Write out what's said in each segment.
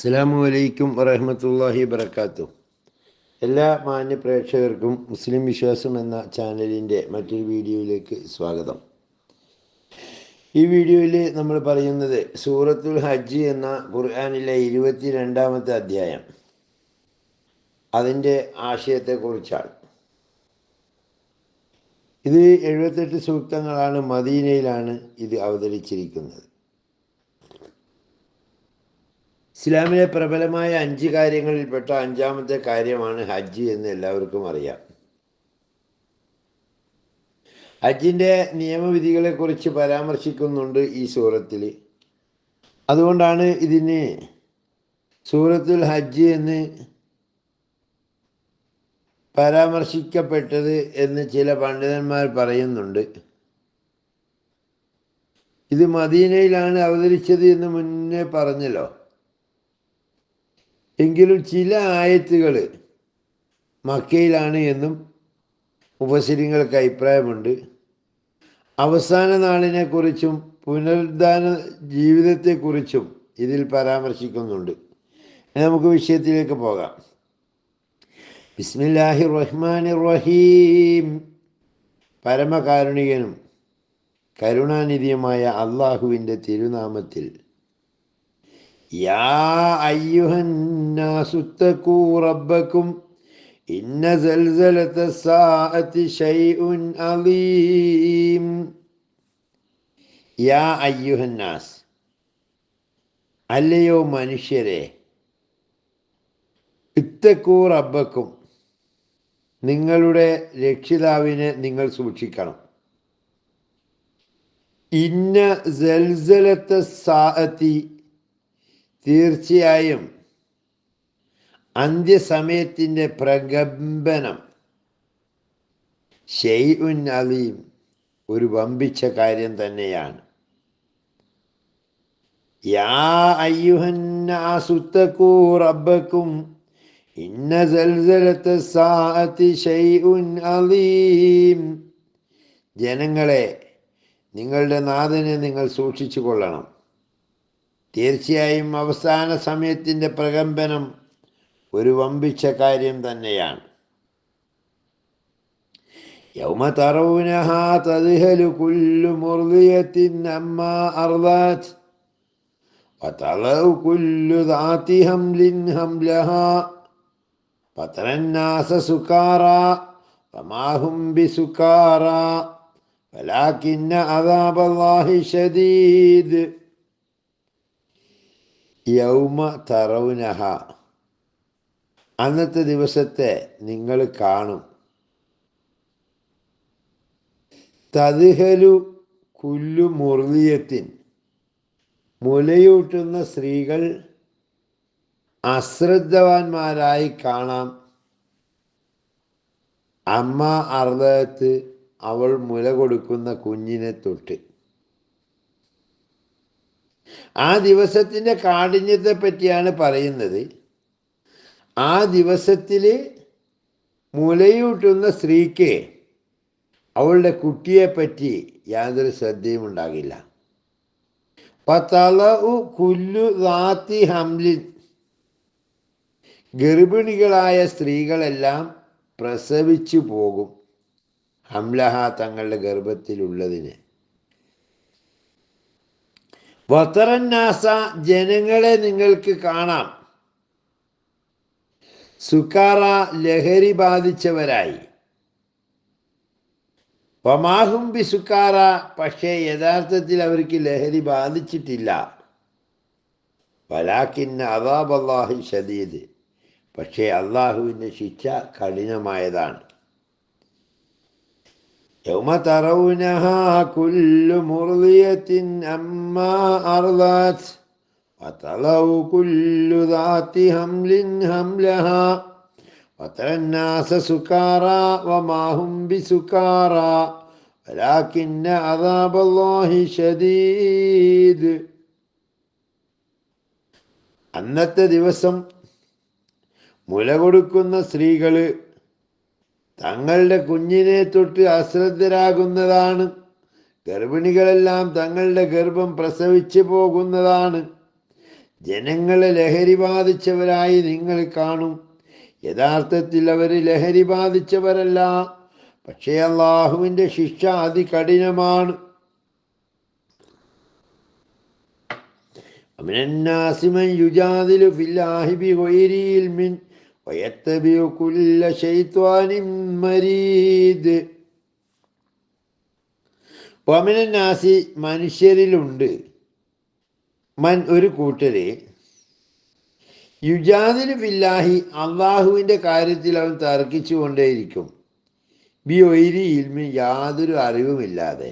അസ്സാം വലൈക്കും വറഹമത്തല്ലാഹി വബർക്കാത്തു എല്ലാ മാന്യ പ്രേക്ഷകർക്കും മുസ്ലിം വിശ്വാസം എന്ന ചാനലിന്റെ മറ്റൊരു വീഡിയോയിലേക്ക് സ്വാഗതം. ഈ വീഡിയോയിൽ നമ്മൾ പറയുന്നത് സൂറത്തുൽ ഹജ്ജ് എന്ന ഖുർആാനിലെ ഇരുപത്തി രണ്ടാമത്തെ അധ്യായം. അതിന്റെ ആശയത്തെക്കുറിച്ചാണ്. ഇത് എഴുപത്തെട്ട് സൂക്തങ്ങളാണ് മദീനയിലാണ് ഇത് അവതരിച്ചിരിക്കുന്നത്. ഇസ്ലാമിലെ പ്രബലമായ അഞ്ച് കാര്യങ്ങളിൽപ്പെട്ട അഞ്ചാമത്തെ കാര്യമാണ് ഹജ്ജ് എന്ന് എല്ലാവർക്കും അറിയാം. ഹജ്ജിന്റെ നിയമവിധികളെക്കുറിച്ച് പരാമർശിക്കുന്നുണ്ട് ഈ സൂറത്തിൽ. അതുകൊണ്ടാണ് ഇതിന് സൂറത്തുൽ ഹജ്ജ് എന്ന് പരാമർശിക്കപ്പെട്ടത് എന്ന് ചില പണ്ഡിതന്മാർ പറയുന്നുണ്ട്. ഇത് മദീനയിലാണ് അവതരിച്ചത് എന്ന് മുന്നേ പറഞ്ഞല്ലോ. എങ്കിലും ചില ആയത്തുകൾ മക്കയിലാണ് എന്നും ഉപസരിങ്ങൾക്ക് അഭിപ്രായമുണ്ട്. അവസാന നാളിനെക്കുറിച്ചും പുനരുദ്ധാന ജീവിതത്തെക്കുറിച്ചും ഇതിൽ പരാമർശിക്കുന്നുണ്ട്. നമുക്ക് വിഷയത്തിലേക്ക് പോകാം. ബിസ്മില്ലാഹി റഹ്മാൻ റഹീം പരമകാരുണികനും കരുണാനിധിയുമായ അള്ളാഹുവിന്റെ തിരുനാമത്തിൽ يا أيها الناس اتقوا ربكم إن زلزلة الساعة شيء عظيم يا أيها الناس അല്ലയോ മനുഷ്യരെ ഇത്തക്കൂ റബ്ബക്കും നിങ്ങളുടെ രക്ഷിതാവിനെ നിങ്ങൾ സൂക്ഷിക്കണം ഇന്ന ജൽസലത്തെ സാഅത്തി തീർച്ചയായും അന്ത്യസമയത്തിന്റെ പ്രകമ്പനം ഷെയ്ഉൻ അലീം ഒരു വമ്പിച്ച കാര്യം തന്നെയാണ്. യാ അയ്യുഹന്നാസുത്തക്കൂ റബ്ബക്കും ഇന്ന സൽസലത്തെ സാഅത്തി ഷെയ്ഉൻ അലീം. ജനങ്ങളെ നിങ്ങളുടെ നാഥനെ നിങ്ങൾ സൂക്ഷിച്ചു കൊള്ളണം. തീർച്ചയായും അവസാന സമയത്തിൻ്റെ പ്രകമ്പനം ഒരു വമ്പിച്ച കാര്യം തന്നെയാണ് യൗമ തറവുനഹ തദ്ഹലു കുല്ലു മുർദിയത്തിൻ അമ്മ അർദാത് وتضع كل ذات حمل حملها فترى الناس سكارى وما هم بسكارى ولكن عذاب الله شديد യൗമ തറവുനഹ അന്നത്തെ ദിവസത്തെ നിങ്ങൾ കാണും. തതിഹലു കുല്ലു മുർലിയത്തിൻ മുലയൂട്ടുന്ന സ്ത്രീകൾ അശ്രദ്ധവാന്മാരായി കാണാം. അമ്മ അർദ്ധത്ത് അവൾ മുല കൊടുക്കുന്ന കുഞ്ഞിനെ തൊട്ട്. ആ ദിവസത്തിന്റെ കാഠിന്യത്തെ പറ്റിയാണ് പറയുന്നത്. ആ ദിവസത്തിൽ മുലയൂട്ടുന്ന സ്ത്രീക്ക് അവളുടെ കുട്ടിയെ പറ്റി യാതൊരു ശ്രദ്ധയും ഉണ്ടാകില്ല. പത്തളു കുല്ലു ദാത്തി ഹംലിൻ. ഗർഭിണികളായ സ്ത്രീകളെല്ലാം പ്രസവിച്ചു പോകും. ഹംലഹ തങ്ങളുടെ ഗർഭത്തിലുള്ളതിന്. വത്തറന്നാസ ജനങ്ങളെ നിങ്ങൾക്ക് കാണാം. സുക്കാറ ലഹരി ബാധിച്ചവരായി. പമാഹും ബി സുക്കാറ പക്ഷേ യഥാർത്ഥത്തിൽ അവർക്ക് ലഹരി ബാധിച്ചിട്ടില്ല. വലാക്കിന്ന അതാബ് അള്ളാഹു ഷദീദ്. പക്ഷേ അള്ളാഹുവിന്റെ ശിക്ഷ കഠിനമായതാണ്. يوم ترونها كل مرضية أما أرضت وتضع كل ذات حمل حملها وترى الناس سكارى وما هم بسكارى ولكن عذاب الله شديد അന്നത്തെ ദിവസം മുല കൊടുക്കുന്ന സ്ത്രീകൾ തങ്ങളുടെ കുഞ്ഞിനെ തൊട്ട് അശ്രദ്ധരാകുന്നതാണ്. ഗർഭിണികളെല്ലാം തങ്ങളുടെ ഗർഭം പ്രസവിച്ചു പോകുന്നതാണ്. ജനങ്ങളെ ലഹരി ബാധിച്ചവരായി നിങ്ങൾ കാണും. യഥാർത്ഥത്തിൽ അവർ ലഹരി ബാധിച്ചവരല്ല. പക്ഷേ അള്ളാഹുവിന്റെ ശിക്ഷ അതികഠിനമാണ്. അമിനാസിമൻ യുജാദിലു ഫില്ലാഹിബി മിൻ في الله بغير علم ويتبع كل شيطان مريد വമിനാസി മനുഷ്യരിലുണ്ട് മൻ ഒരു കൂട്ടര് യുജാദിന് ബില്ലാഹി അള്ളാഹുവിൻ്റെ കാര്യത്തിൽ അവൻ തർക്കിച്ചു കൊണ്ടേയിരിക്കും ബി ഒയിരി ഇൽമി യാതൊരു അറിവുമില്ലാതെ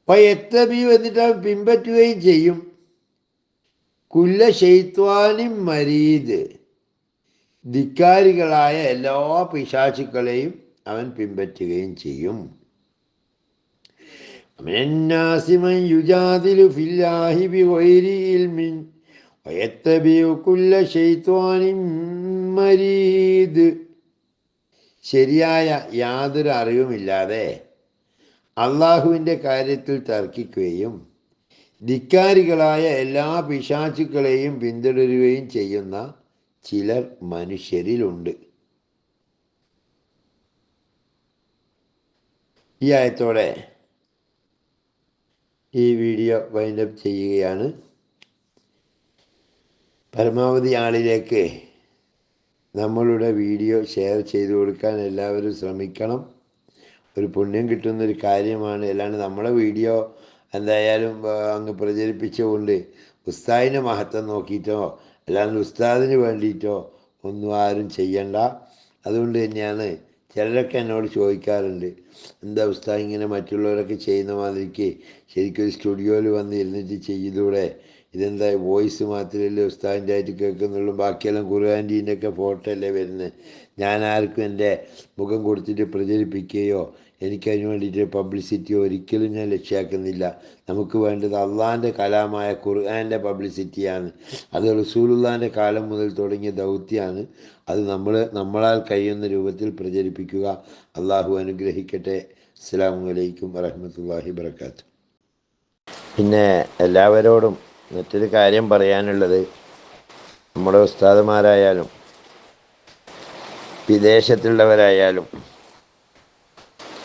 അപ്പൊ എത്തബി എന്നിട്ട് അവൻ പിൻപറ്റുകയും ചെയ്യും കുല്ല ഷെയ്ത്വാനും മരീദ് ധിക്കാരികളായ എല്ലാ പിശാചുക്കളെയും അവൻ പിൻപറ്റുകയും ചെയ്യും. ഫില്ലാഹി മരീദ്. ശരിയായ യാതൊരു അറിവുമില്ലാതെ അള്ളാഹുവിന്റെ കാര്യത്തിൽ തർക്കിക്കുകയും ധിക്കാരികളായ എല്ലാ പിശാചുക്കളെയും പിന്തുടരുകയും ചെയ്യുന്ന ചിലർ മനുഷ്യരിലുണ്ട്. ഈ ആയത്തോടെ ഈ വീഡിയോ വൈൻഡപ്പ് ചെയ്യുകയാണ്. പരമാവധി ആളിലേക്ക് നമ്മളുടെ വീഡിയോ ഷെയർ ചെയ്തു കൊടുക്കാൻ എല്ലാവരും ശ്രമിക്കണം. ഒരു പുണ്യം കിട്ടുന്നൊരു കാര്യമാണ്. അല്ലാണ്ട് നമ്മളെ വീഡിയോ എന്തായാലും അങ്ങ് പ്രചരിപ്പിച്ചുകൊണ്ട് ഉസ്താദിന്റെ മഹത്വം നോക്കിയിട്ടോ അല്ലാണ്ട് ഉസ്താദിന് വേണ്ടിയിട്ടോ ഒന്നും ആരും ചെയ്യണ്ട. അതുകൊണ്ട് തന്നെയാണ് ചിലരൊക്കെ എന്നോട് ചോദിക്കാറുണ്ട് എന്താ ഉസ്താദ് ഇങ്ങനെ മറ്റുള്ളവരൊക്കെ ചെയ്യുന്ന മാതിരിക്ക് ശരിക്കും സ്റ്റുഡിയോയിൽ വന്ന് ഇരുന്നിട്ട് ചെയ്തൂടെ? ഇതെന്താ വോയിസ് മാത്രമല്ലേ ഉസ്താദിന്റെ ആയിട്ട് കേൾക്കുന്നുള്ളൂ? ബാക്കിയെല്ലാം ഖുർആാന്റീന്റെ ഒക്കെ ഫോട്ടോ അല്ലേ വരുന്നത്? ഞാൻ ആർക്കും എന്റെ മുഖം കൊടുത്തിട്ട് പ്രചരിപ്പിക്കുകയോ എനിക്കതിന് വേണ്ടിയിട്ട് പബ്ലിസിറ്റി ഒരിക്കലും ഞാൻ ലക്ഷ്യാക്കുന്നില്ല നമുക്ക് വേണ്ടത് അള്ളാന്റെ കലാമായ ഖുർആാന്റെ പബ്ലിസിറ്റിയാണ് അത് റസൂലുള്ളാന്റെ കാലം മുതൽ തുടങ്ങിയ ദൗത്യമാണ് അത് നമ്മൾ നമ്മളാൽ കഴിയുന്ന രൂപത്തിൽ പ്രചരിപ്പിക്കുക. അള്ളാഹു അനുഗ്രഹിക്കട്ടെ. അസ്സാം വലൈക്കും വറഹമത്തല്ലാഹി വർക്കാത്തു പിന്നെ എല്ലാവരോടും മറ്റൊരു കാര്യം പറയാനുള്ളത് നമ്മുടെ ഉസ്താദുമാരായാലും വിദേശത്തുള്ളവരായാലും